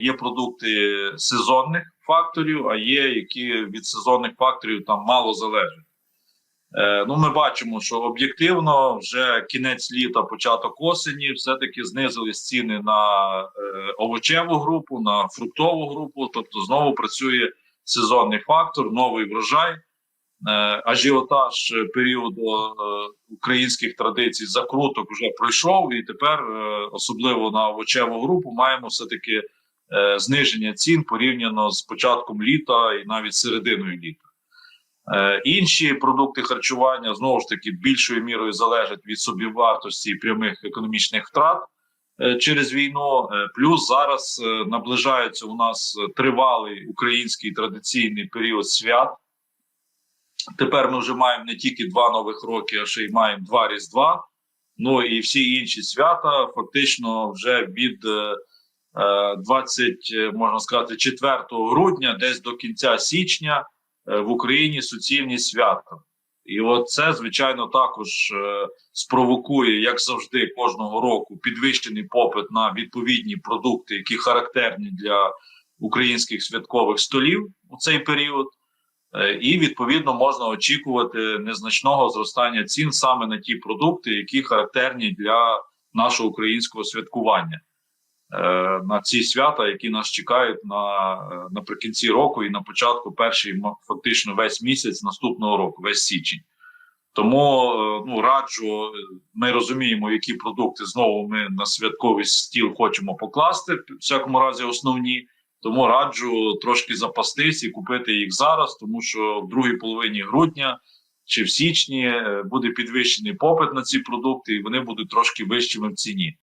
Є продукти сезонних факторів, а є які від сезонних факторів там мало залежать. Е, ну, ми бачимо, що об'єктивно вже кінець літа, початок осені, все-таки знизились ціни на е, овочеву групу, на фруктову групу. Тобто, знову працює сезонний фактор, новий врожай. Е, ажіотаж періоду е, українських традицій закруток вже пройшов, і тепер, е, особливо на овочеву групу, маємо все таки е, зниження цін порівняно з початком літа і навіть серединою літа. Е, Інші продукти харчування знову ж таки більшою мірою залежать від собівартості і прямих економічних втрат е, через війну. Е, Плюс зараз е, наближається у нас тривалий український традиційний період свят. Тепер ми вже маємо не тільки два нових роки, а ще й маємо два різдва. Ну і всі інші свята фактично вже від е, е, 20, е, можна сказати, 4 грудня, десь до кінця січня е, в Україні суцільні свята. І от це, звичайно, також е, спровокує, як завжди, кожного року підвищений попит на відповідні продукти, які характерні для українських святкових столів у цей період. Е, І відповідно можна очікувати незначного зростання цін саме на ті продукти, які характерні для нашого українського святкування Е, на ці свята, які нас чекають на е, наприкінці року і на початку перший фактично весь місяць наступного року, весь січень. Тому е, ну раджу, е, ми розуміємо, які продукти знову ми на святковий стіл хочемо покласти, в всякому разі, основні. Тому раджу трошки запастись і купити їх зараз, тому що в другій половині грудня чи в січні е, буде підвищений попит на ці продукти, і вони будуть трошки вищими в ціні.